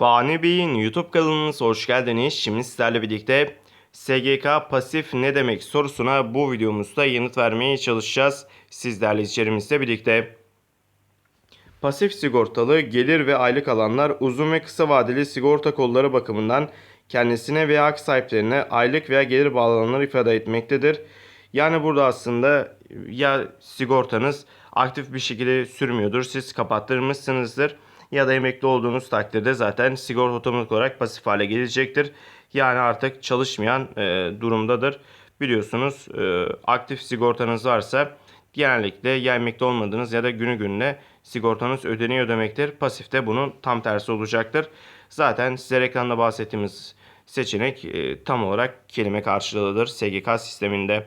Fani Bey'in YouTube kanalınıza hoş geldiniz. Şimdi sizlerle birlikte SGK pasif ne demek sorusuna bu videomuzda yanıt vermeye çalışacağız. Sizlerle içerimizde birlikte. Pasif sigortalı gelir ve aylık alanlar uzun ve kısa vadeli sigorta kolları bakımından kendisine veya hak sahiplerine aylık veya gelir bağlananları ifade etmektedir. Yani burada aslında ya sigortanız aktif bir şekilde sürmüyordur, siz kapattırmışsınızdır ya da emekli olduğunuz takdirde zaten sigorta otomatik olarak pasif hale gelecektir. Yani artık çalışmayan e, durumdadır. Biliyorsunuz e, aktif sigortanız varsa genellikle ya emekli olmadığınız ya da günü gününe sigortanız ödeniyor demektir. Pasifte bunun tam tersi olacaktır. Zaten size ekranda bahsettiğimiz seçenek e, tam olarak kelime karşılığıdır SGK sisteminde.